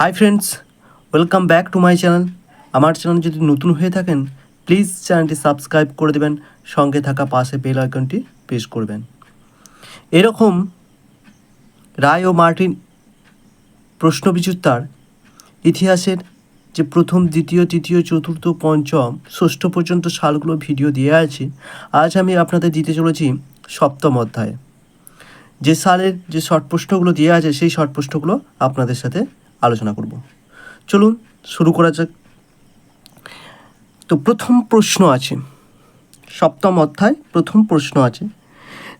Hi friends welcome back to my channel আমার channel যদি নতুন হয়ে থাকেন প্লিজ চ্যানেলটি সাবস্ক্রাইব করে দেবেন, সঙ্গে থাকা পাশে বেল আইকনটি প্রেস করবেন। এরকম রায় ও মার্টিন প্রশ্ন বিচিত্রার ইতিহাসের যে প্রথম, দ্বিতীয়, তৃতীয়, চতুর্থ, পঞ্চম, ষষ্ঠ পর্যন্ত সালগুলো ভিডিও দিয়ে আছে, আজ আমি আপনাদের দিতে চলেছি সপ্তম অধ্যায়ে। যে সালের যে শর্ট প্রশ্নগুলো দেওয়া আছে, সেই শর্ট প্রশ্নগুলো আপনাদের সাথে আলোচনা করব। চলুন, শুরু করা যাক। তো প্রথম প্রশ্ন আছে। সপ্তম অধ্যায়, প্রথম প্রশ্ন আছে।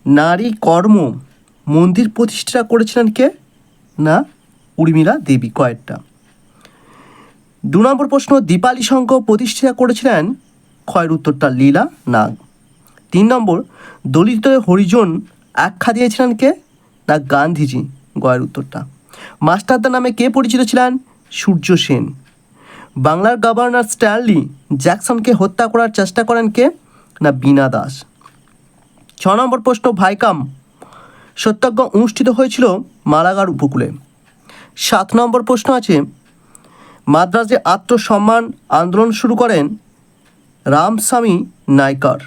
নারী কর্ম মন্দির প্রতিষ্ঠা করেছিলেন কে? না, উর্মিলা দেবী। কয়েকটা। দু নম্বর প্রশ্ন, দীপালি সংঘ প্রতিষ্ঠা করেছিলেন? ক্ষয়ের উত্তরটা লীলা, নাগ। তিন নম্বর দলিত হরিজন আখ্যা দিয়েছিলেন কে? না, গান্ধীজি। গয়ের উত্তরটা। মাস্টারদা নামে কে পরিচিত ছিলেন? সূর্য সেন। বাংলার গভর্নর স্ট্যানলি জ্যাকসনকে হত্যা করার চেষ্টা করেন কে? না, বীণা দাস। ছ নম্বর প্রশ্ন, ভাইকাম। সত্যাগ্রহ অনুষ্ঠিত হয়েছিল মালাগার উপকূলে। সাত নম্বর প্রশ্ন আছে, মাদ্রাজে আত্মসম্মান আন্দোলন শুরু করেন রামস্বামী নাইকার।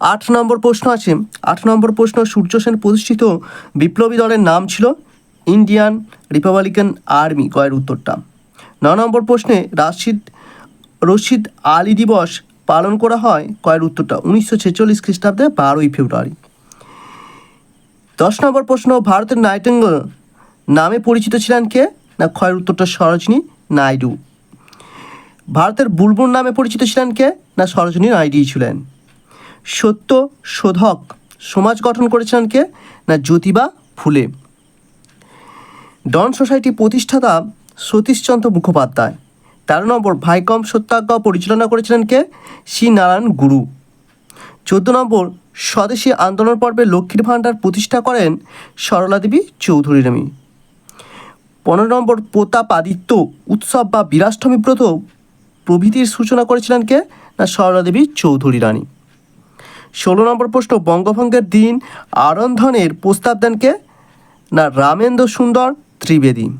আট নম্বর প্রশ্ন আছে। আট নম্বর প্রশ্ন, সূর্য সেন প্রতিষ্ঠিত বিপ্লবী দলের নাম ছিল ইন্ডিয়ান রিপাবলিকান আর্মি কয়ের উত্তরটা। ন নম্বর প্রশ্নে রাশিদ, রশিদ আলী দিবস পালন করা হয় কয়ের উত্তরটা, উনিশশো ছেচল্লিশ খ্রিস্টাব্দে বারোই ফেব্রুয়ারি। দশ নম্বর প্রশ্ন, ভারতের নাইটেঙ্গল নামে পরিচিত ছিলেন কে? না ক্ষয়ের উত্তরটা সরোজিনী নাইডু। ভারতের বুলবুল নামে পরিচিত ছিলেন কে? না, সরোজিনী নাইডুই ছিলেন। সত্য শোধক। সমাজ গঠন করেছিলেন কে? না, জ্যোতিবা ফুলে। ডন সোসাইটি প্রতিষ্ঠাতা সতীশচন্দ্র মুখোপাধ্যায়। তেরো নম্বর, ভাইকম সত্যাগ্রহ পরিচালনা করেছিলেন কে? শ্রী নারায়ণ গুরু। চোদ্দ নম্বর, স্বদেশী আন্দোলন পর্বে লক্ষ্মীর ভাণ্ডার প্রতিষ্ঠা করেন সরলা দেবী চৌধুরী রানী পনেরো নম্বর প্রতাপাদিত্য উৎসব বা বীরাষ্টমী ব্রত প্রভৃতির সূচনা করেছিলেন কে? না, সরলা দেবী চৌধুরী রানী। ষোলো নম্বর প্রশ্ন, বঙ্গভঙ্গের দিন আরন্ধনের প্রস্তাব দেন কে? না, রামেন্দ্র সুন্দর ত্রিবেদী।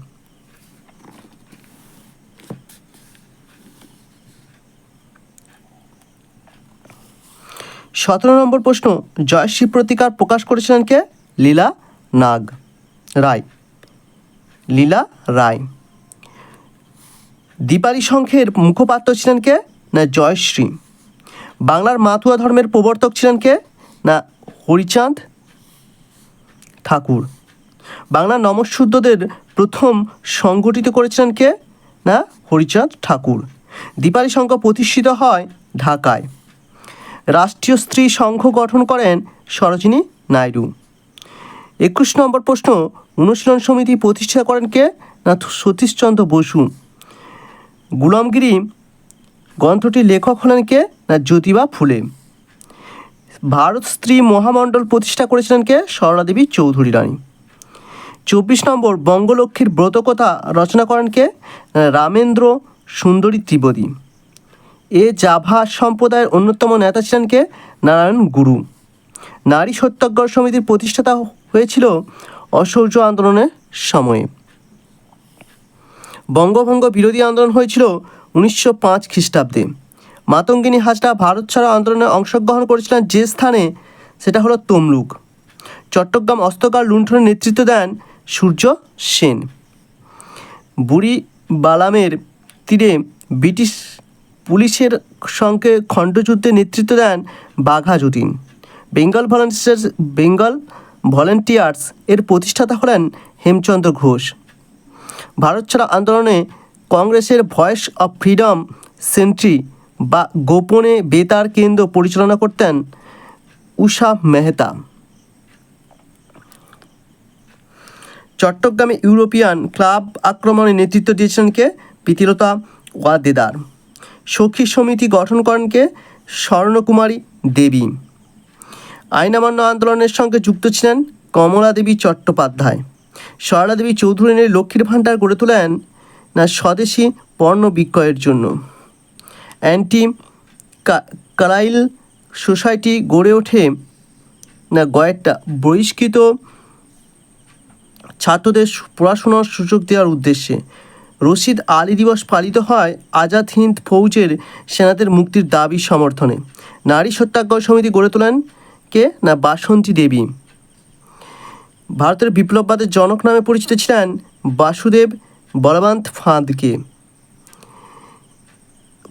সতেরো নম্বর প্রশ্ন, জয়শ্রী প্রতিকার প্রকাশ করেছিলেন কে? লীলা নাগ রায়। লীলা রায়। দীপালি সংঘের মুখপাত্র ছিলেন কে? না, জয়শ্রী। বাংলার মাতুয়া ধর্মের প্রবর্তক ছিলেন কে? না, হরিচাঁদ ঠাকুর। বাংলার নমঃশুদ্ধদের প্রথম সংগঠিত করেছিলেন কে? না, হরিচাঁদ ঠাকুর। দীপালি সংঘ প্রতিষ্ঠিত হয় ঢাকায়। রাষ্ট্রীয় স্ত্রী সংঘ গঠন করেন সরোজিনী নাইডু। একুশ নম্বর প্রশ্ন, অনুশীলন সমিতি প্রতিষ্ঠা করেন কে? না সতীশচন্দ্র বসু। গুলামগিরি গ্রন্থটির লেখক হলেন কে? না, জ্যোতিবা ফুলে। ভারত স্ত্রী মহামণ্ডল প্রতিষ্ঠা করেছিলেন কে? সরলা দেবী চৌধুরী রানী। চব্বিশ নম্বর, বঙ্গলক্ষ্মীর ব্রতকথা রচনা করেন কে? রামেন্দ্র সুন্দরী ত্রিবেদী। এ জাভা সম্প্রদায়ের অন্যতম নেতা ছিলেন কে? নারায়ণ গুরু। নারী সত্যাগ্রহ সমিতির প্রতিষ্ঠাতা হয়েছিল অসহ্য আন্দোলনের সময়ে। বঙ্গভঙ্গ বিরোধী আন্দোলন হয়েছিল উনিশশো পাঁচ খ্রিস্টাব্দে। মাতঙ্গিনী হাজরা ভারত ছাড়া আন্দোলনে অংশগ্রহণ করেছিলেন যে স্থানে, সেটা হলো তমলুক। চট্টগ্রাম অস্তকার লুণ্ঠনের নেতৃত্ব দেন সূর্য সেন। বুড়ি বালামের তীরে ব্রিটিশ পুলিশের সঙ্গে খণ্ডযুদ্ধে নেতৃত্ব দেন Bagha Jatin. Bengal volunteers Bengal volunteers এর প্রতিষ্ঠাতা হলেন হেমচন্দ্র ঘোষ। ভারত ছাড়া আন্দোলনে কংগ্রেসের ভয়েস অফ ফ্রিডম সেন্ট্রি বা গোপনে বেতার কেন্দ্র পরিচালনা করতেন উষা মেহতা। চট্টগ্রামে ইউরোপিয়ান ক্লাব আক্রমণে নেতৃত্ব দিয়েছিলেন কে? প্রীতিলতা ওয়াদেদার। সখী সমিতি গঠন করেন কে? স্বর্ণকুমারী দেবী। আইনামান্য আন্দোলনের সঙ্গে যুক্ত ছিলেন কমলা দেবী চট্টোপাধ্যায়। সরলা দেবী চৌধুরী লক্ষ্মীর ভাণ্ডার গড়ে তোলেন না স্বদেশী পণ্য বিক্রয়ের জন্য। অ্যান্টি কারাইল সোসাইটি গড়ে ওঠে না গয়েরটা বহিষ্কৃত ছাত্রদের পড়াশোনার সুযোগ দেওয়ার উদ্দেশ্যে। রশিদ আলী দিবস পালিত হয় আজাদ হিন্দ ফৌজের সেনাদের মুক্তির দাবি সমর্থনে। নারী সত্যাগ্রহ সমিতি গড়ে তোলেন কে? না বাসন্তী দেবী। ভারতের বিপ্লববাদের জনক নামে পরিচিত ছিলেন বাসুদেব বলবন্ত ফাঁদকে।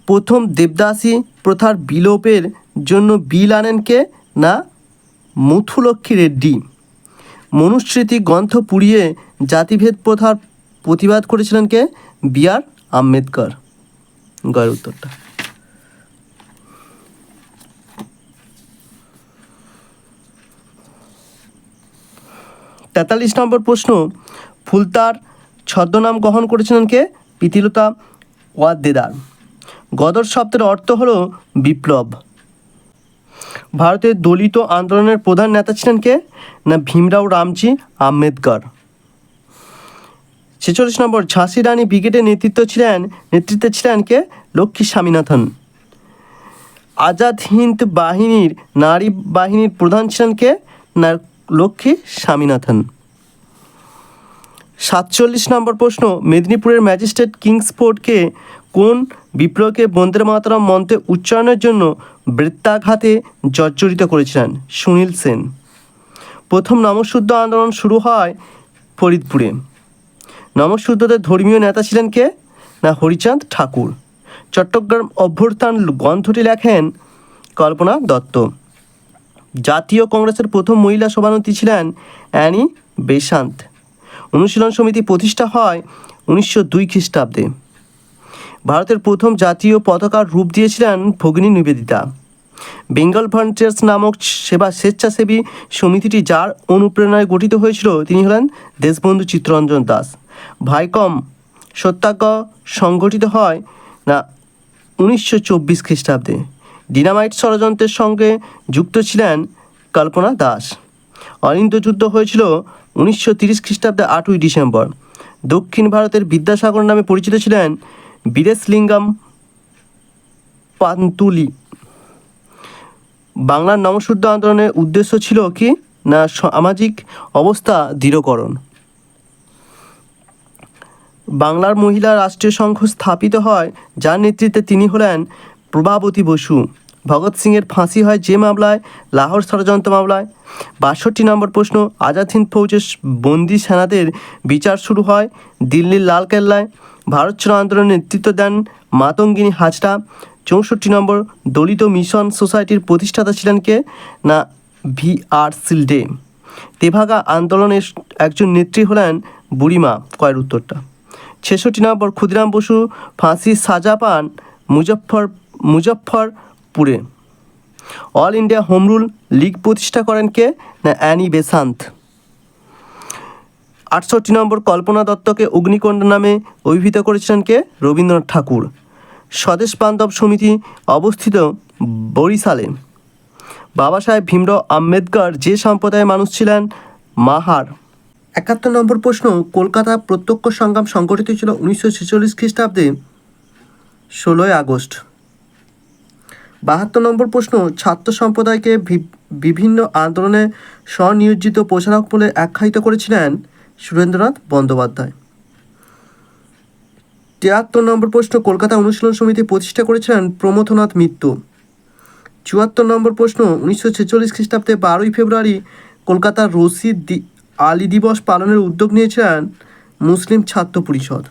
প্রথম দেবদাসী প্রথার বিলোপের জন্য বিল আনেন কে? না মুথুলক্ষ্মী রেড্ডি। মনুস্মৃতি গ্রন্থ পুড়িয়ে জাতিভেদ প্রথার প্রতিবাদ করেছিলেন কে? বি আর আম্বেদকর। গয়ের উত্তরটা। তেতাল্লিশ নম্বর প্রশ্ন, ফুলতার ছদ্মনাম গ্রহণ করেছিলেন কে? প্রীতিলতা ওয়াদ্দেদার। গদর শব্দের অর্থ হলো বিপ্লব। ভারতের দলিত আন্দোলনের প্রধান নেতা ছিলেন কে? না ভীমরাও রামজি আম্বেদকর। ছেচল্লিশ নম্বর, ঝাঁসি রানী ব্রিগেডের নেতৃত্ব ছিলেন নেতৃত্বে ছিলেন কে? লক্ষ্মী স্বামীনাথন। আজাদ হিন্দ বাহিনীর নারী বাহিনীর প্রধান ছিলেন কে? না লক্ষ্মী স্বামীনাথন। সাতচল্লিশ নম্বর প্রশ্ন, মেদিনীপুরের ম্যাজিস্ট্রেট কিংসফোর্ডকে কোন বিপ্লবকে বন্দে মাতরম মন্ত্রে উচ্চারণের জন্য বৃত্তাঘাতে জর্জরিত করেছিলেন? সুনীল সেন। প্রথম নমশুদ্ধ আন্দোলন শুরু হয় ফরিদপুরে। নমশুদ্ধদের ধর্মীয় নেতা ছিলেন কে? না, হরিচাঁদ ঠাকুর। চট্টগ্রাম অভ্যর্থান গ্রন্থটি লেখেন কল্পনা দত্ত। জাতীয় কংগ্রেসের প্রথম মহিলা সভানেত্রী ছিলেন অ্যানি বেসান্ত অনুশীলন সমিতি প্রতিষ্ঠা হয় উনিশশো দুই খ্রিস্টাব্দে। ভারতের প্রথম জাতীয় পতাকার রূপ দিয়েছিলেন ভগিনী নিবেদিতা। বেঙ্গল ভলান্টিয়ার্স নামক সেবা স্বেচ্ছাসেবী সমিতিটি যার অনুপ্রেরণায় গঠিত হয়েছিল, তিনি হলেন দেশবন্ধু চিত্তরঞ্জন দাস। ভাইকম সত্যাগ্রহ সংগঠিত হয় না, উনিশশো চব্বিশ খ্রিস্টাব্দে। ডিনামাইট ষড়যন্ত্রের সঙ্গে যুক্ত ছিলেন কল্পনা দাস। অলিন্দ যুদ্ধ হয়েছিল উনিশশো তিরিশ খ্রিস্টাব্দে আটই ডিসেম্বর। দক্ষিণ ভারতের বিদ্যাসাগর নামে পরিচিত ছিলেন বীরেশলিঙ্গম পান্তুলি। বাংলার নমশুদ্ধ আন্দোলনের উদ্দেশ্য ছিল কি? না সামাজিক অবস্থা, দৃঢ়করণ? বাংলার মহিলা রাষ্ট্রীয় সংঘ স্থাপিত হয়, যার নেতৃত্বে তিনি হলেন প্রভাবতী বসু। ভগৎ সিংয়ের ফাঁসি হয় যে মামলায়? লাহোর ষড়যন্ত্র মামলায়। বাষট্টি নম্বর প্রশ্ন আজাদ হিন্দ ফৌজের বন্দি সেনাদের বিচার শুরু হয় দিল্লির লালকেল্লায়। ভারত ছাড়ো আন্দোলনের নেতৃত্ব দেন মাতঙ্গিনী হাজরা। চৌষট্টি নম্বর, দলিত মিশন সোসাইটির প্রতিষ্ঠাতা ছিলেন কে? না, ভি আর সিলডে। তেভাগা আন্দোলনের একজন নেত্রী হলেন বুড়িমা। কয়ের উত্তরটা। ছেষট্টি নম্বর, ক্ষুদিরাম বসু ফাঁসির সাজা পান Muzaffar মুজফ্ফরপুরে All India Home Rule League প্রতিষ্ঠা করেন কে? না অ্যানি বেসান্ত আটষট্টি নম্বর কল্পনা দত্তকে অগ্নিকণ্ড নামে অভিহিত করেছিলেন কে? রবীন্দ্রনাথ ঠাকুর। স্বদেশ বান্ধব সমিতি অবস্থিত বরিশালে। বাবা সাহেব ভীমরাও আম্বেদকর যে সম্প্রদায়ের মানুষ ছিলেন, মাহার। একাত্তর নম্বর প্রশ্ন, কলকাতা প্রত্যক্ষ সংগ্রাম সংগঠিত ছিল উনিশশো ছেচল্লিশ খ্রিস্টাব্দে ষোলোই আগস্ট। বাহাত্তর নম্বর প্রশ্ন, ছাত্র সম্প্রদায়কে বিভিন্ন আন্দোলনে স্বনিয়োজিত প্রচারক বলে আখ্যায়িত করেছিলেন সুরেন্দ্রনাথ বন্দ্যোপাধ্যায়। তিয়াত্তর নম্বর প্রশ্ন, কলকাতা অনুশীলন সমিতি প্রতিষ্ঠা করেছিলেন প্রমথনাথ মিত্র। চুয়াত্তর নম্বর প্রশ্ন, উনিশশো ছেচল্লিশ খ্রিস্টাব্দে বারোই ফেব্রুয়ারি কলকাতার রশিদ আলী দিবস পালনের উদ্যোগ নিয়েছিলেন মুসলিম ছাত্র পরিষদ।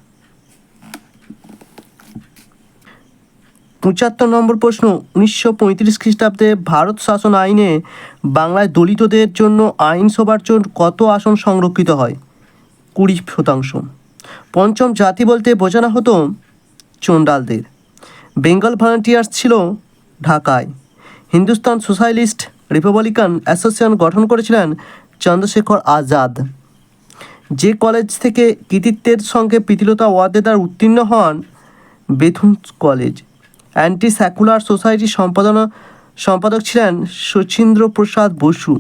পঁচাত্তর নম্বর প্রশ্ন, উনিশশো পঁয়ত্রিশ খ্রিস্টাব্দে ভারত শাসন আইনে বাংলায় দলিতদের জন্য আইনসভার জন্য কত আসন সংরক্ষিত হয়? কুড়ি শতাংশ। পঞ্চম জাতি বলতে বোঝানো হতো চণ্ডালদের। বেঙ্গল ভলান্টিয়ার্স ছিল ঢাকায়। হিন্দুস্তান সোশ্যালিস্ট রিপাবলিকান অ্যাসোসিয়েশন গঠন করেছিলেন চন্দ্রশেখর আজাদ। যে কলেজ থেকে কৃতিত্বের সঙ্গে প্রীতিলতা ওয়াদ্দেদার উত্তীর্ণ হন বেথুন কলেজ। অ্যান্টি স্যাকুলার সোসাইটির সম্পাদনা সম্পাদক ছিলেন শচীন্দ্র প্রসাদ বসু।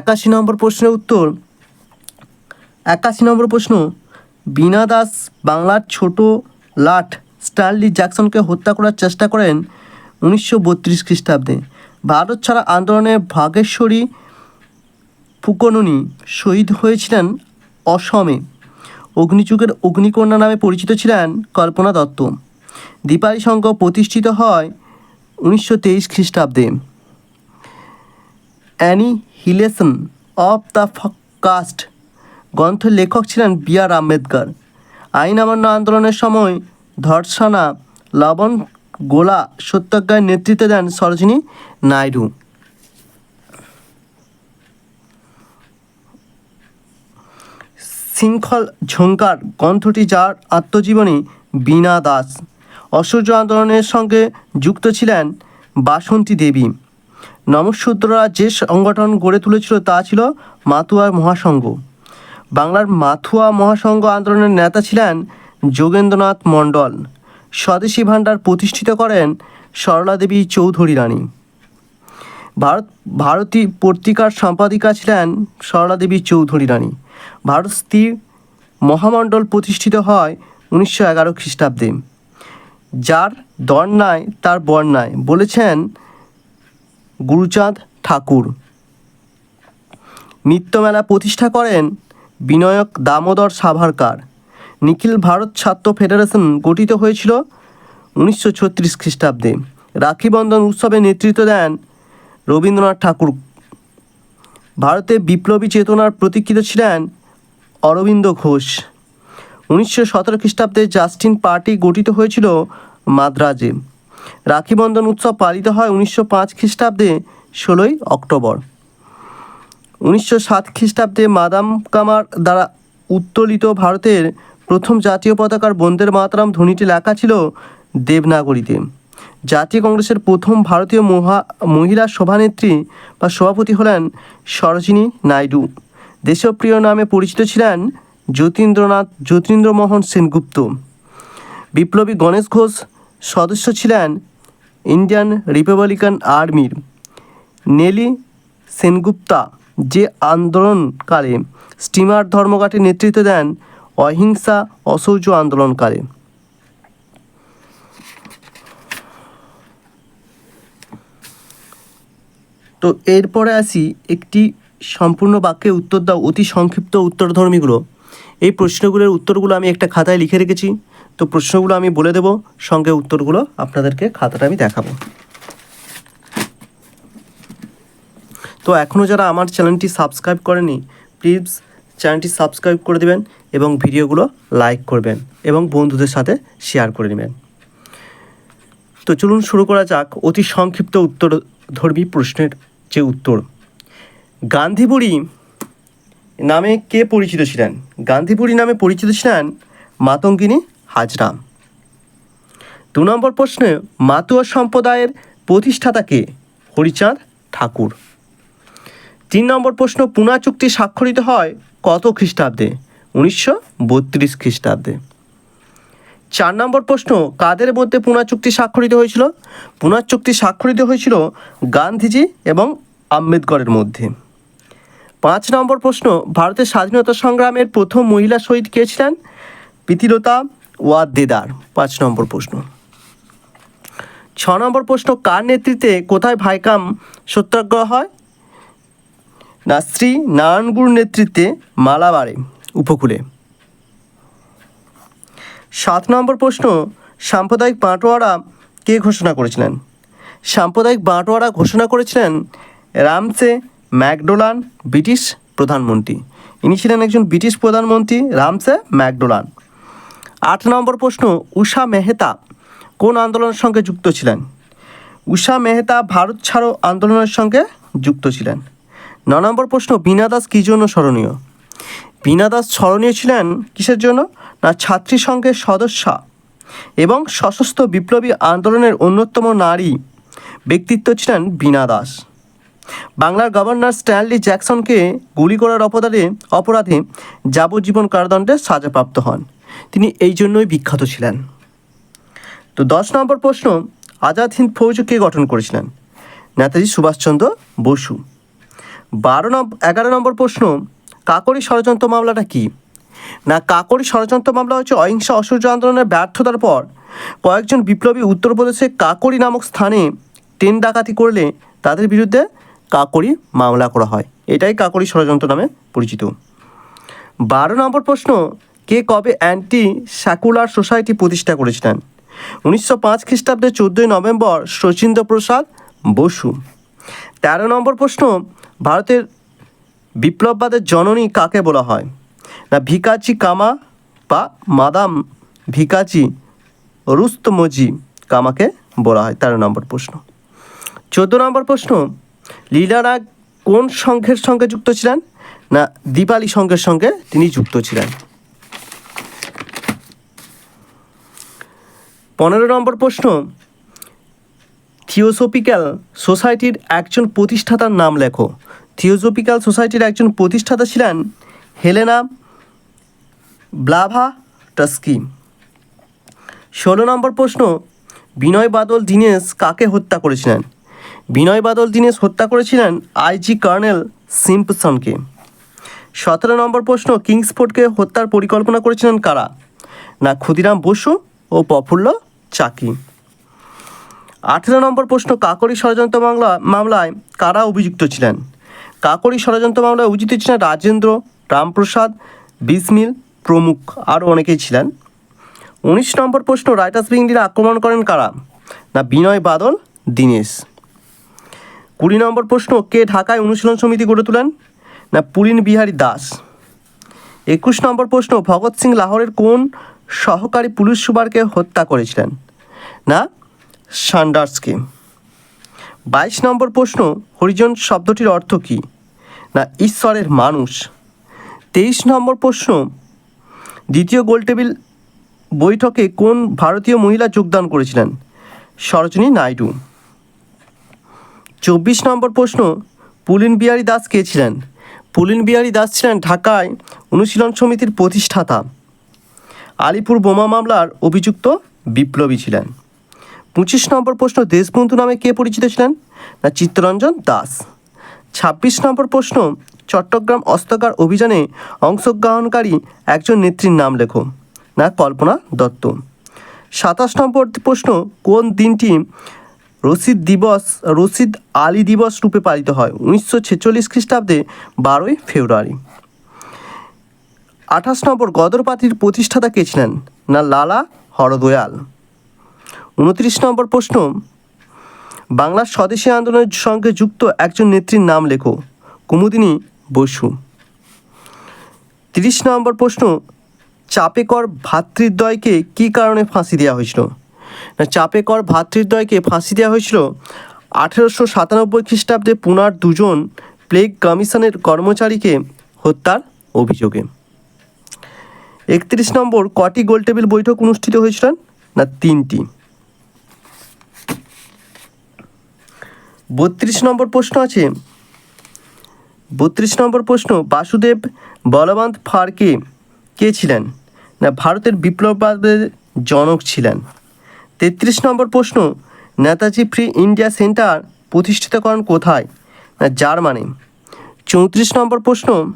একাশি নম্বর প্রশ্নের উত্তর। একাশি নম্বর প্রশ্ন, বীণা দাস বাংলার ছোট লাট স্টানলি জ্যাকসনকে হত্যা করার চেষ্টা করেন উনিশশো বত্রিশ খ্রিস্টাব্দে। ভারত ছাড়া আন্দোলনে ভাগেশ্বরী ফুকননি শহীদ হয়েছিলেন অসমে। অগ্নিযুগের অগ্নিকন্যা নামে পরিচিত ছিলেন কল্পনা দত্ত। দীপালি সংঘ প্রতিষ্ঠিত হয় উনিশশো তেইশ খ্রিস্টাব্দে। অ্যানি অ্যানিহিলেশন অফ দ্য কাস্ট গ্রন্থের লেখক ছিলেন বি আর আম্বেদকর। আইন অমান্য আন্দোলনের সময় ধর্ষণা, লবণ, গোলা সত্যাগ্রহের নেতৃত্ব দেন সরোজিনী নাইডু। শৃঙ্খল ঝঙ্কার গ্রন্থটি যার আত্মজীবনী বীণা দাস। অসহ্য আন্দোলনের সঙ্গে যুক্ত ছিলেন বাসন্তী দেবী। নমশূদ্ররা যে সংগঠন গড়ে তুলেছিল তা ছিল মাতুয়া মহাসংঘ। বাংলার মাথুয়া মহাসংঘ আন্দোলনের নেতা ছিলেন যোগেন্দ্রনাথ মণ্ডল। স্বদেশী ভাণ্ডার প্রতিষ্ঠিত করেন সরলা দেবী চৌধুরী রানী। ভারত, ভারতী পত্রিকার সম্পাদিকা ছিলেন সরলা দেবী চৌধুরী রানী। ভারত স্ত্রী মহামণ্ডল প্রতিষ্ঠিত হয় উনিশশো এগারো খ্রিস্টাব্দে। যার দর নাই, তার বর নাই। বলেছেন গুরুচাঁদ ঠাকুর। নৃত্যমেলা প্রতিষ্ঠা করেন বিনয়ক দামোদর সাভারকার। নিখিল ভারত ছাত্র ফেডারেশন গঠিত হয়েছিল উনিশশো ছত্রিশ খ্রিস্টাব্দে। রাখি বন্ধন উৎসবে নেতৃত্ব দেন রবীন্দ্রনাথ ঠাকুর। ভারতে বিপ্লবী চেতনার প্রতীক্ষিত ছিলেন অরবিন্দ ঘোষ। উনিশশো সতেরো খ্রিস্টাব্দে জাস্টিন পার্টি গঠিত হয়েছিল মাদ্রাজে। রাখি বন্ধন উৎসব পালিত হয় উনিশশো পাঁচ খ্রিস্টাব্দে, ষোলোই অক্টোবর। উনিশশো সাত খ্রিস্টাব্দে মাদাম কামার দ্বারা উত্তোলিত ভারতের প্রথম জাতীয় পতাকার বন্দের মাতরাম ধ্বনিটি লেখা ছিল দেবনাগরীতে। জাতীয় কংগ্রেসের প্রথম ভারতীয় মহা, মহিলা সভানেত্রী বা সভাপতি হলেন সরোজিনী নাইডু। দেশপ্রিয় নামে পরিচিত ছিলেন যতীন্দ্রনাথ, যতীন্দ্রমোহন সেনগুপ্ত। বিপ্লবী গণেশ ঘোষ সদস্য ছিলেন ইন্ডিয়ান রিপাবলিকান আর্মির। নেলি সেনগুপ্তা যে আন্দোলনকালে স্টিমার ধর্মঘাটে নেতৃত্ব দেন, অহিংসা অসৌচ আন্দোলনকালে। তো এরপরে আসি একটি সম্পূর্ণ বাক্যে উত্তর দাও, অতি সংক্ষিপ্ত উত্তরধর্মীগুলো। এই প্রশ্নগুলোর উত্তরগুলো আমি একটা খাতায় লিখে রেখেছি। তো প্রশ্নগুলো আমি বলে দেব, সঙ্গে উত্তরগুলো আপনাদেরকে খাতাটা আমি দেখাবো। তো এখনও যারা আমার চ্যানেলটি সাবস্ক্রাইব করেনি, প্লিজ চ্যানেলটি সাবস্ক্রাইব করে দেবেন এবং ভিডিওগুলো লাইক করবেন এবং বন্ধুদের সাথে শেয়ার করে নেবেন। তো চলুন শুরু করা যাক অতি সংক্ষিপ্ত উত্তরধর্মী প্রশ্নের যে উত্তর। গান্ধীবুড়ি নামে কে পরিচিত ছিলেন? গান্ধীবুড়ি নামে পরিচিত ছিলেন মাতঙ্গিনী হাজরা দু নম্বর প্রশ্নে মাতুয়া সম্প্রদায়ের প্রতিষ্ঠাতা কে? হরিচাঁদ ঠাকুর। তিন নম্বর প্রশ্ন, পুনা চুক্তি স্বাক্ষরিত হয় কত খ্রিস্টাব্দে? উনিশশো বত্রিশ খ্রিস্টাব্দে। চার নম্বর প্রশ্ন, কাদের মধ্যে পুনা চুক্তি স্বাক্ষরিত হয়েছিল? পুনা চুক্তি স্বাক্ষরিত হয়েছিল গান্ধীজি এবং আম্বেদকরের মধ্যে। পাঁচ নম্বর প্রশ্ন, ভারতের স্বাধীনতা সংগ্রামের প্রথম মহিলা শহীদ কে ছিলেন? প্রীতিলতা ওয়াদ্দেদার, পাঁচ নম্বর প্রশ্ন। ছ নম্বর প্রশ্ন, কার নেতৃত্বে কোথায় ভাইকাম সত্যাগ্রহ হয়? না, শ্রী নারায়ণগুরুর নেতৃত্বে মালাবারে উপকূলে। সাত নম্বর প্রশ্ন, সাম্প্রদায়িক বাঁটোয়ারা কে ঘোষণা করেছিলেন? সাম্প্রদায়িক বাঁটোয়ারা ঘোষণা করেছিলেন রামসে ম্যাকডোলান, ব্রিটিশ প্রধানমন্ত্রী। ইনি ছিলেন একজন ব্রিটিশ প্রধানমন্ত্রী রামসে ম্যাকডোলান। আট নম্বর প্রশ্ন, উষা মেহতা কোন আন্দোলনের সঙ্গে যুক্ত ছিলেন? উষা মেহতা ভারত ছাড়ো আন্দোলনের সঙ্গে যুক্ত ছিলেন। ন নম্বর প্রশ্ন, বীণা দাস কী জন্য স্মরণীয়? বীণা দাস স্মরণীয় ছিলেন কিসের জন্য? না ছাত্রী সংঘের সদস্যা এবং সশস্ত্র বিপ্লবী আন্দোলনের অন্যতম নারী ব্যক্তিত্ব ছিলেন বীণা দাস। বাংলার গভর্নর স্ট্যানলি জ্যাকসনকে গুলি করার অপরাধে অপরাধে যাবজ্জীবন কারাদণ্ডে সাজাপ্রাপ্ত হন। তিনি এই জন্যই বিখ্যাত ছিলেন। তো দশ নম্বর প্রশ্ন, আজাদ হিন্দ ফৌজ কে গঠন করেছিলেন? নেতাজি সুভাষচন্দ্র বসু। বারো নম্বর এগারো নম্বর প্রশ্ন কাকরি ষড়যন্ত্র মামলাটা কি? না কাকরি ষড়যন্ত্র মামলা হচ্ছে অহিংসা অসহ্য আন্দোলনের ব্যর্থতার পর কয়েকজন বিপ্লবী উত্তরপ্রদেশে কাকরি নামক স্থানে ট্রেন ডাকাতি করলে তাদের বিরুদ্ধে কাকরি মামলা করা হয়। এটাই কাকরি ষড়যন্ত্র নামে পরিচিত। বারো নম্বর প্রশ্ন, কে কবে অ্যান্টি স্যাকুলার সোসাইটি প্রতিষ্ঠা করেছিলেন? উনিশশো পাঁচ খ্রিস্টাব্দে চোদ্দোই নভেম্বর শচীন্দ্র প্রসাদ বসু। তেরো নম্বর প্রশ্ন, ভারতের বিপ্লববাদের জননী কাকে বলা হয়? না ভিকাচি কামা বা মাদাম ভিকাচি রুস্তমজি কামাকে বলা হয়। তেরো নম্বর প্রশ্ন। চোদ্দ নম্বর প্রশ্ন লীলারা কোন সংঘের সঙ্গে যুক্ত ছিলেন? না, দীপালি সংঘের সঙ্গে তিনি যুক্ত ছিলেন। পনেরো নম্বর প্রশ্ন। থিওসোপিক্যাল সোসাইটির একজন প্রতিষ্ঠাতার নাম লেখো। থিওসোপিক্যাল সোসাইটির একজন প্রতিষ্ঠাতা ছিলেন হেলেনা ব্লাভা টাস্কি। ষোলো নম্বর প্রশ্ন, বিনয় বাদল দীনেশ কাকে হত্যা করেছিলেন? বিনয় বাদল দীনেশ হত্যা করেছিলেন আইজি কর্নেল সিম্পসনকে। সতেরো নম্বর প্রশ্ন কিংসফোর্ডকে হত্যার পরিকল্পনা করেছিলেন কারা? না, ক্ষুদিরাম বসু ও প্রফুল্ল চাকি। আঠেরো নম্বর প্রশ্ন, কাকরি ষড়যন্ত্র মামলা, মামলায় কারা অভিযুক্ত ছিলেন? কাকরি ষড়যন্ত্র মামলায় অভিযুক্ত ছিলেন রাজেন্দ্র রামপ্রসাদ, বিসমিল প্রমুখ আরও অনেকেই ছিলেন। উনিশ নম্বর প্রশ্ন, রাইটার্স বিংডিরা আক্রমণ করেন কারা? না, বিনয় বাদল, দীনেশ। কুড়ি নম্বর প্রশ্ন, কে ঢাকায় অনুশীলন সমিতি গড়ে তোলেন? না, পুলিন বিহারী দাস। একুশ নম্বর প্রশ্ন, ভগৎ সিং লাহোরের কোন সহকারী পুলিশ সুপারকে হত্যা করেছিলেন? না, সান্ডার্সকে। বাইশ নম্বর প্রশ্ন, হরিজন শব্দটির অর্থ কী? না, ঈশ্বরের মানুষ। তেইশ নম্বর প্রশ্ন, দ্বিতীয় গোলটেবিল বৈঠকে কোন ভারতীয় মহিলা যোগদান করেছিলেন? সরোজিনী নাইডু। চব্বিশ নম্বর প্রশ্ন, পুলিন বিহারী দাস কে ছিলেন? পুলিন বিহারী দাস ছিলেন ঢাকায় অনুশীলন সমিতির প্রতিষ্ঠাতা। আলিপুর বোমা মামলার অভিযুক্ত বিপ্লবী ছিলেন। পঁচিশ নম্বর প্রশ্ন, দেশবন্ধু নামে কে পরিচিত ছিলেন? না, চিত্তরঞ্জন দাস। ছাব্বিশ নম্বর প্রশ্ন, চট্টগ্রাম অস্ত্রাগার অভিযানে অংশগ্রহণকারী একজন নেত্রীর নাম লেখো। না, কল্পনা দত্ত। সাতাশ নম্বর প্রশ্ন, কোন দিনটি রশিদ দিবস রশিদ আলী দিবস রূপে পালিত হয় উনিশশো ছেচল্লিশ খ্রিস্টাব্দে বারোই ফেব্রুয়ারি। আঠাশ নম্বর গদর পার্টির প্রতিষ্ঠাতা কে ছিলেন? না, লালা হরদয়াল। উনত্রিশ নম্বর প্রশ্ন বাংলার স্বদেশী আন্দোলনের সঙ্গে যুক্ত একজন নেত্রীর নাম লেখো, কুমুদিনী বসু। তিরিশ নম্বর প্রশ্ন, চাপেকর ভাতৃদ্বয়কে কী কারণে ফাঁসি দেওয়া হয়েছিল? না চাপে কর ভাতৃদ্বয়কে ফাঁসি দেওয়া হয়েছিল। আঠেরোশো সাতানব্বই খ্রিস্টাব্দে পুনার দুজন প্লেগ কমিশনের কর্মচারীকে হত্যার অভিযোগে। একত্রিশ নম্বর কটি গোলটেবিল বৈঠক অনুষ্ঠিত হয়েছিলেন? না, তিনটি। বত্রিশ নম্বর প্রশ্ন আছে। বত্রিশ নম্বর প্রশ্ন, বাসুদেব বলবন্ত ফারকে কে ছিলেন? না, ভারতের বিপ্লববাদের জনক ছিলেন। তেত্রিশ নম্বর প্রশ্ন, নেতাজি ফ্রি ইন্ডিয়া সেন্টার প্রতিষ্ঠিত করেন কোথায়? না, জার্মানি। চৌত্রিশ নম্বর প্রশ্ন,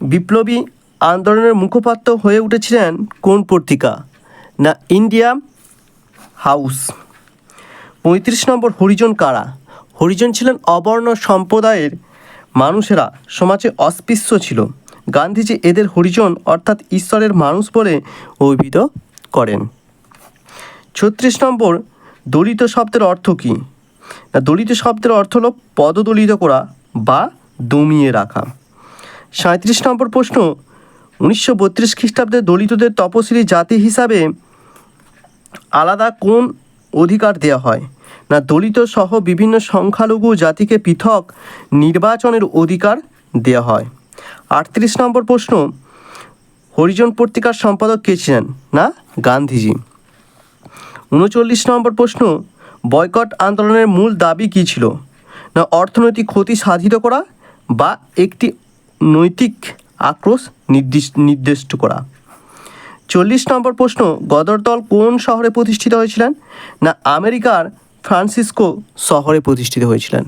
বিপ্লবী আন্দোলনের মুখপাত্র হয়ে উঠেছিলেন কোন পত্রিকা? না, ইন্ডিয়া হাউস। পঁয়ত্রিশ নম্বর, হরিজন কারা? হরিজন ছিলেন অবর্ণ সম্প্রদায়ের মানুষেরা, সমাজে অস্পৃশ্য ছিল। গান্ধীজি এদের হরিজন অর্থাৎ ঈশ্বরের মানুষ বলে অভিহিত করেন। ছত্রিশ নম্বর, দলিত শব্দের অর্থ কী? না, দলিত শব্দের অর্থ হলো পদদলিত করা বা দমিয়ে রাখা। সাঁত্রিশ নম্বর প্রশ্ন, উনিশশো বত্রিশ খ্রিস্টাব্দে দলিতদের তপশিলি জাতি হিসাবে আলাদা কোন অধিকার দেওয়া হয়? না, দলিত সহ বিভিন্ন সংখ্যালঘু জাতিকে পৃথক নির্বাচনের অধিকার দেওয়া হয়। আটত্রিশ নম্বর প্রশ্ন, হরিজন পত্রিকার সম্পাদক কে ছিলেন? না, গান্ধীজি। উনচল্লিশ নম্বর প্রশ্ন, বয়কট আন্দোলনের মূল দাবি কী ছিল? না, অর্থনৈতিক ক্ষতি সাধিত করা বা একটি নৈতিক আক্রোশ নির্দিষ্ট নির্দিষ্ট করা? চল্লিশ নম্বর প্রশ্ন, গদর দল কোন শহরে প্রতিষ্ঠিত হয়েছিলেন? না, আমেরিকার ফ্রান্সিসকো শহরে প্রতিষ্ঠিত হয়েছিলেন?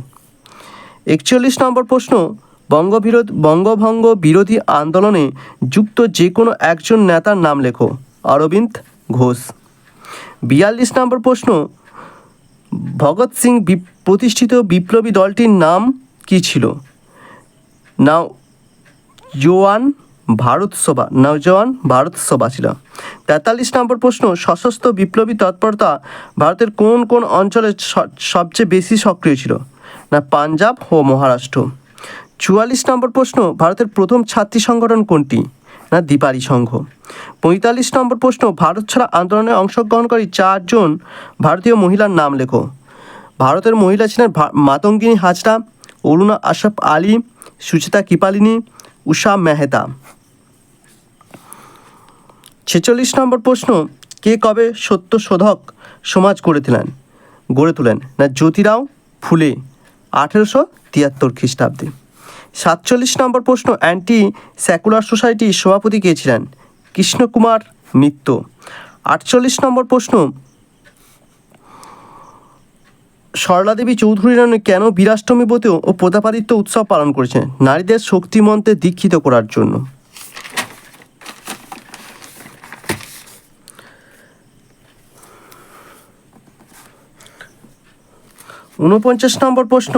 একচল্লিশ নম্বর প্রশ্ন, বঙ্গবিরোধ, বঙ্গভঙ্গ বিরোধী আন্দোলনে যুক্ত যে কোনো একজন নেতার নাম লেখো। অরবিন্দ ঘোষ। বিয়াল্লিশ নম্বর প্রশ্ন, ভগৎ সিং প্রতিষ্ঠিত বিপ্লবী দলটির নাম কী ছিল? না জোয়ান ভারত সভা নওজওয়ান ভারত সভা ছিল। তেতাল্লিশ নম্বর প্রশ্ন, সশস্ত্র বিপ্লবী তৎপরতা ভারতের কোন কোন অঞ্চলে সবচেয়ে বেশি সক্রিয় ছিল? না, পাঞ্জাব ও মহারাষ্ট্র। চুয়াল্লিশ নম্বর প্রশ্ন, ভারতের প্রথম ছাত্রী সংগঠন কোনটি? না দীপারি সংঘ। পঁয়তাল্লিশ নম্বর প্রশ্ন, ভারত ছাড়া আন্দোলনে অংশগ্রহণকারী চারজন ভারতীয় মহিলার নাম লেখো। ভারতের মহিলা ছিলেন মাতঙ্গিনী হাজরা, অরুণা আশরাফ আলী, সুচিতা কৃপালিনী, উষা মেহতা। ছেচল্লিশ নম্বর প্রশ্ন, কে কবে সত্য শোধক সমাজ গড়ে তোলেন? গড়ে তোলেন না জ্যোতিরাও ফুলে, আঠেরোশো তিয়াত্তর খ্রিস্টাব্দে। সাতচল্লিশ নম্বর প্রশ্ন, অ্যান্টি স্যাকুলার সোসাইটির সভাপতি কে ছিলেন? কৃষ্ণকুমার মিত্র আটচল্লিশ নম্বর প্রশ্ন সরলা দেবী চৌধুরী রানী কেন বীরাষ্টমী ব্রত ও প্রতাপাদিত্য উৎসব পালন করেছেন? নারীদের শক্তিমন্ত্রে দীক্ষিত করার জন্য। ঊনপঞ্চাশ নম্বর প্রশ্ন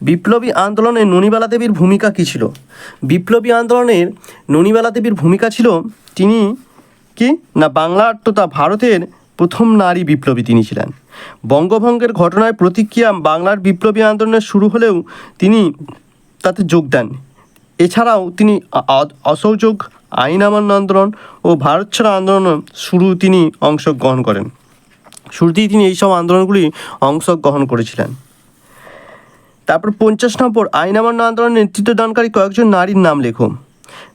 বিপ্লবী আন্দোলনে ননিবালা দেবীর ভূমিকা কী ছিল? বিপ্লবী আন্দোলনের ননিবালা দেবীর ভূমিকা ছিল তিনি কি? না বাংলার তথা ভারতের প্রথম নারী বিপ্লবী তিনি ছিলেন। বঙ্গভঙ্গের ঘটনায় প্রতিক্রিয়া বাংলার বিপ্লবী আন্দোলনের শুরু হলেও তিনি তাতে যোগ দেন। এছাড়াও তিনি অসহযোগ আইন আমান্য আন্দোলন ও ভারত ছাড়া আন্দোলন শুরু তিনি অংশগ্রহণ করেন। শুরুতেই তিনি এইসব আন্দোলনগুলি অংশগ্রহণ করেছিলেন। তারপর পঞ্চাশ নম্বর আইন আন্দোলনের নেতৃত্ব দানকারী কয়েকজন নারীর নাম লেখো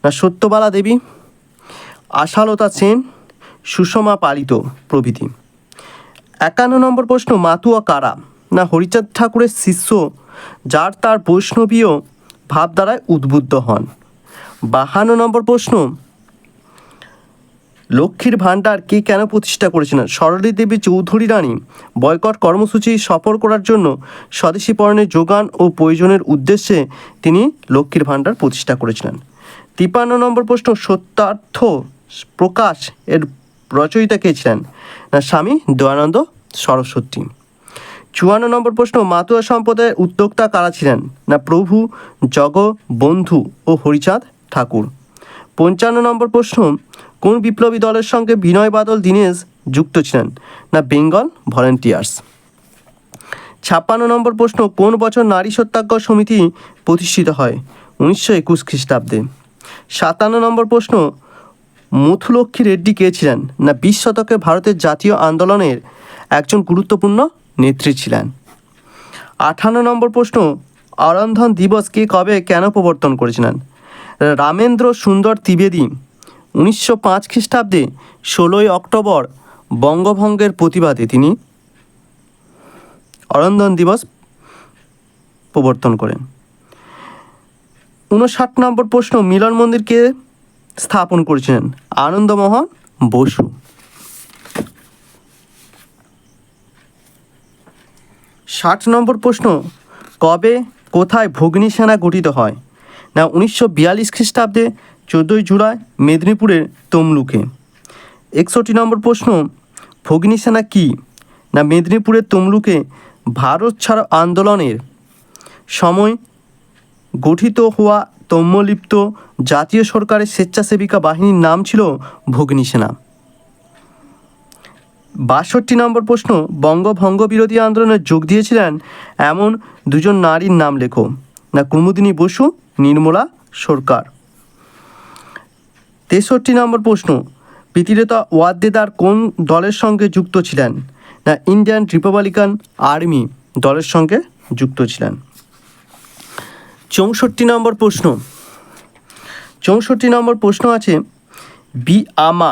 না, সত্যবালা দেবী, আশালতা সেন, সুষমা পালিত প্রভৃতি। একান্ন নম্বর প্রশ্ন, মাতুয়া কারা? না, হরিচাঁদ ঠাকুরের শিষ্য যার তার বৈষ্ণবীয় ভাবধারায় উদ্বুদ্ধ হন। বাহান্ন নম্বর প্রশ্ন লক্ষ্মীর ভাণ্ডার কে কেন প্রতিষ্ঠা করেছিলেন সরলী দেবী চৌধুরী রানী বয়কট কর্মসূচি সফল করার জন্য স্বদেশী পণ্যের যোগান ও প্রয়োজনের উদ্দেশ্যে তিনি লক্ষ্মীর ভাণ্ডার প্রতিষ্ঠা করেছিলেন। তিপান্ন নম্বর প্রশ্ন, সত্যার্থ প্রকাশ এর রচয়িতা কে ছিলেন? না, স্বামী দয়ানন্দ সরস্বতী। চুয়ান্ন নম্বর প্রশ্ন, মাতুয়া সম্প্রদায়ের উদ্যোক্তা কারা ছিলেন? না, প্রভু জগ বন্ধু ও হরিচাঁদ ঠাকুর। পঞ্চান্ন নম্বর প্রশ্ন কোন বিপ্লবী দলের সঙ্গে বিনয় বাদল দীনেশ যুক্ত ছিলেন? না, বেঙ্গল, ভলেন্টিয়ার্স। ছাপ্পান্ন নম্বর প্রশ্ন, কোন বছর নারী সত্যাগ্রহ সমিতি প্রতিষ্ঠিত হয়? উনিশশো একুশ খ্রিস্টাব্দে। সাতান্ন নম্বর প্রশ্ন মথুলক্ষ্মী রেড্ডি কে ছিলেন? না, বিশ শতকে ভারতের জাতীয় আন্দোলনের একজন গুরুত্বপূর্ণ নেত্রী ছিলেন। আঠান্ন নম্বর প্রশ্ন আরন্ধন দিবস কে কবে কেন প্রবর্তন করেছিলেন? রামেন্দ্র সুন্দর ত্রিবেদী উনিশশো পাঁচ খ্রিস্টাব্দে ষোলোই অক্টোবর বঙ্গভঙ্গের প্রতিবাদে তিনি অরন্ধন দিবস প্রবর্তন করেন। উনষাট নম্বর প্রশ্ন, মিলন মন্দিরকে স্থাপন করেছিলেন আনন্দমোহন বসু। ষাট নম্বর প্রশ্ন, কবে, কোথায় ভগ্নী সেনা গঠিত হয়? না, উনিশশো বিয়াল্লিশ খ্রিস্টাব্দে চোদ্দোই জুলাই মেদিনীপুরের তমলুকে। একষট্টি নম্বর প্রশ্ন, ভগ্নী সেনা কী? না মেদিনীপুরের তমলুকে ভারত ছাড়ো আন্দোলনের সময় গঠিত হওয়া তম্যলিপ্ত জাতীয় সরকারের স্বেচ্ছাসেবিকা বাহিনীর নাম ছিল ভগ্নী সেনা। বাষট্টি নম্বর প্রশ্ন, বঙ্গভঙ্গ বিরোধী আন্দোলনে যোগ দিয়েছিলেন এমন দুজন নারীর নাম লেখো। না কুমুদিনী বসু, নির্মলা সরকার। তেষট্টি নম্বর প্রশ্ন প্রীতিলতা ওয়াদ্দেদার কোন দলের সঙ্গে যুক্ত ছিলেন? না, ইন্ডিয়ান রিপাবলিকান আর্মি দলের সঙ্গে যুক্ত ছিলেন। চৌষট্টি নম্বর প্রশ্ন, চৌষট্টি নম্বর প্রশ্ন আছে বি আমা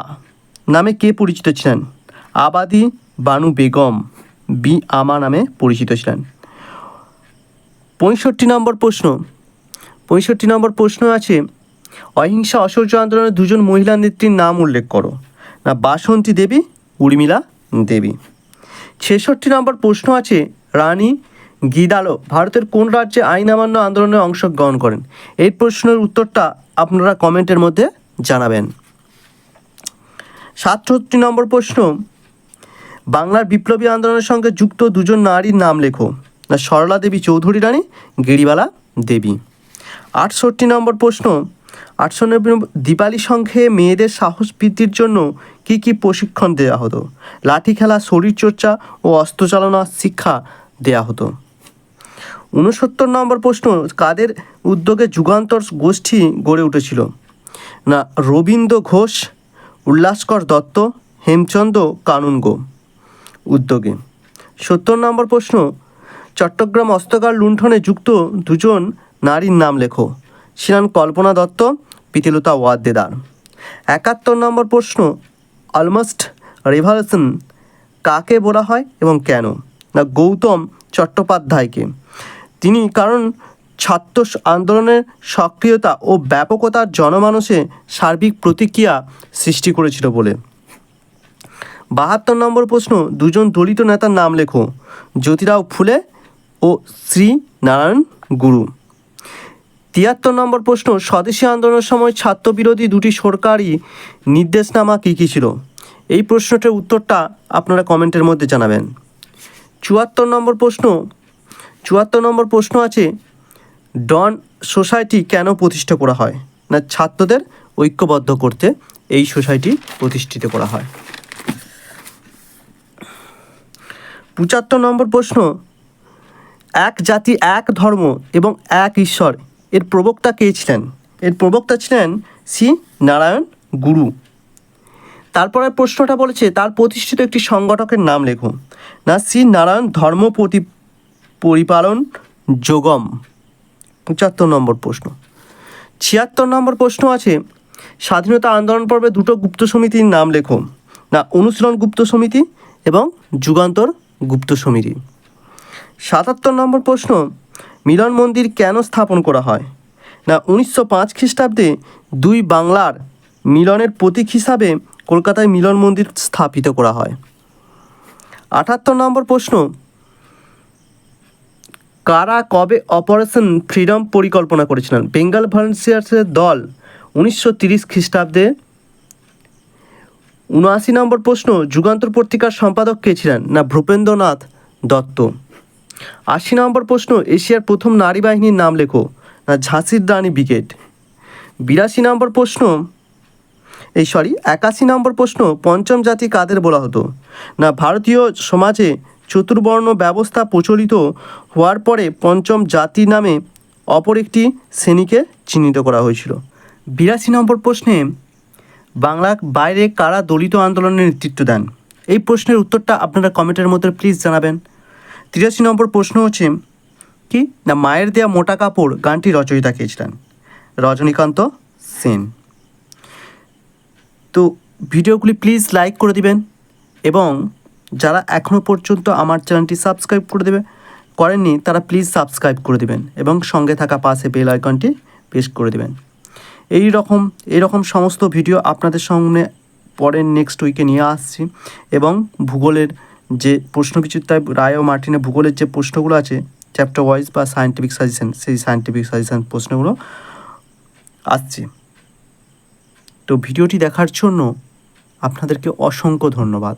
নামে কে পরিচিত ছিলেন? আবাদি বানু বেগম বি আমা নামে পরিচিত ছিলেন। পঁয়ষট্টি নম্বর প্রশ্ন, পঁয়ষট্টি নম্বর প্রশ্ন আছে অহিংসা অসহ্য আন্দোলনের দুজন মহিলা নেত্রীর নাম উল্লেখ করো। না, বাসন্তী দেবী, উর্মিলা দেবী। ছেষট্টি নম্বর প্রশ্ন আছে, রানী গিদালো ভারতের কোন রাজ্যে আইন অমান্য আন্দোলনে অংশগ্রহণ করেন? এই প্রশ্নের উত্তরটা আপনারা কমেন্টের মধ্যে জানাবেন। সাতষট্টি নম্বর প্রশ্ন, বাংলার বিপ্লবী আন্দোলনের সঙ্গে যুক্ত দুজন নারীর নাম লেখো। না, সরলা দেবী চৌধুরী রানী, গিরিবালা দেবী। আটষট্টি নম্বর প্রশ্ন আটশো নিরানব্বই দীপালি সংঘে মেয়েদের সাহস বৃদ্ধির জন্য কী কী প্রশিক্ষণ দেওয়া হতো? লাঠি খেলা, শরীরচর্চা ও অস্ত্রচালনা শিক্ষা দেওয়া হতো। ঊনসত্তর নম্বর প্রশ্ন, কাদের উদ্যোগে যুগান্তর গোষ্ঠী গড়ে উঠেছিল? না, রবীন্দ্র ঘোষ, উল্লাসকর দত্ত, হেমচন্দ্র কানুনগো উদ্যোগে। সত্তর নম্বর প্রশ্ন, চট্টগ্রাম অস্ত্রকার লুণ্ঠনে যুক্ত দুজন নারীর নাম লেখো। ছিলেন কল্পনা দত্ত প্রীতিলতা ওয়াদ্দেদার। একাত্তর নম্বর প্রশ্ন, অলমোস্ট রেভলিউশন কাকে বলা হয় এবং কেন? না, গৌতম চট্টোপাধ্যায়কে। তিনি কারণ ছাত্র আন্দোলনের সক্রিয়তা ও ব্যাপকতার জনমানসে সার্বিক প্রতিক্রিয়া সৃষ্টি করেছিল বলে। বাহাত্তর নম্বর প্রশ্ন, দুজন দলিত নেতার নাম লেখো, জ্যোতিরাও ফুলে ও শ্রী নারায়ণ গুরু। তিয়াত্তর নম্বর প্রশ্ন, স্বদেশী আন্দোলনের সময় ছাত্রবিরোধী দুটি সরকারি নির্দেশনামা কী কী ছিল? এই প্রশ্নটার উত্তরটা আপনারা কমেন্টের মধ্যে জানাবেন। চুয়াত্তর নম্বর প্রশ্ন, চুয়াত্তর নম্বর প্রশ্ন আছে, ডন সোসাইটি কেন প্রতিষ্ঠা করা হয়? না, ছাত্রদের ঐক্যবদ্ধ করতে এই সোসাইটি প্রতিষ্ঠিত করা হয়। পঁচাত্তর নম্বর প্রশ্ন, এক জাতি, এক ধর্ম এবং এক ঈশ্বর এর প্রবক্তা কে ছিলেন? এর প্রবক্তা ছিলেন শ্রী নারায়ণ গুরু। তারপরের প্রশ্নটা বলেছে, তার প্রতিষ্ঠিত একটি সংগঠকের নাম লেখো না শ্রী নারায়ণ ধর্ম প্রতি পরিপালন যোগম। পঁচাত্তর নম্বর প্রশ্ন। ছিয়াত্তর নম্বর প্রশ্ন আছে, স্বাধীনতা আন্দোলন পর্বে দুটো গুপ্ত সমিতির নাম লেখো না, অনুশীলন গুপ্ত সমিতি এবং যুগান্তর গুপ্ত সমিতি। সাতাত্তর নম্বর প্রশ্ন মিলন মন্দির কেন স্থাপন করা হয়? না, উনিশশো পাঁচ খ্রিস্টাব্দে দুই বাংলার মিলনের প্রতীক হিসাবে কলকাতায় মিলন মন্দির স্থাপিত করা হয়। আটাত্তর নম্বর প্রশ্ন, কারা কবে অপারেশন ফ্রিডম পরিকল্পনা করেছিলেন? বেঙ্গল ভলেন্টিয়ার্সের দল উনিশশো তিরিশ খ্রিস্টাব্দে। উনআশি নম্বর প্রশ্ন, যুগান্তর পত্রিকার সম্পাদক কে ছিলেন? না, ভূপেন্দ্রনাথ দত্ত। আশি নম্বর প্রশ্ন, এশিয়ার প্রথম নারী বাহিনীর নাম লেখো। না, ঝাঁসির রানী ব্রিগেড। বিরাশি নম্বর প্রশ্ন, এই সরি, একাশি নম্বর প্রশ্ন, পঞ্চম জাতি কাদের বলা হতো? না, ভারতীয় সমাজে চতুর্বর্ণ ব্যবস্থা প্রচলিত হওয়ার পরে পঞ্চম জাতি নামে অপর একটি শ্রেণীকে চিহ্নিত করা হয়েছিল। বিরাশি নম্বর প্রশ্নে, বাংলা বাইরে কারা দলিত আন্দোলনের নেতৃত্ব দেন? এই প্রশ্নের উত্তরটা আপনারা কমেন্টের মধ্যে প্লিজ জানাবেন। তিরাশি নম্বর প্রশ্ন হচ্ছে, কি? না, মায়ের দেয়া মোটা কাপড় গানটি রচয়িতা কে ছিলেন? রজনীকান্ত সেন। তো ভিডিওগুলি প্লিজ লাইক করে দিবেন এবং যারা এখনও পর্যন্ত আমার চ্যানেলটি সাবস্ক্রাইব করে দেবে, করেননি তারা প্লিজ সাবস্ক্রাইব করে দেবেন এবং সঙ্গে থাকা পাশে বেল আইকনটি প্রেস করে দেবেন। এই রকম এরকম সমস্ত ভিডিও আপনাদের সামনে পরের নেক্সট উইকে নিয়ে আসছি এবং ভূগোলের যে প্রশ্ন কিছু, তাই রায় ও মার্টিনের ভূগোলের যে প্রশ্নগুলো আছে চ্যাপ্টার ওয়াইজ বা সায়েন্টিফিক সাজেশন সেই সায়েন্টিফিক সাজেশন প্রশ্নগুলো আসছে। তো ভিডিওটি দেখার জন্য আপনাদেরকে অসংখ্য ধন্যবাদ।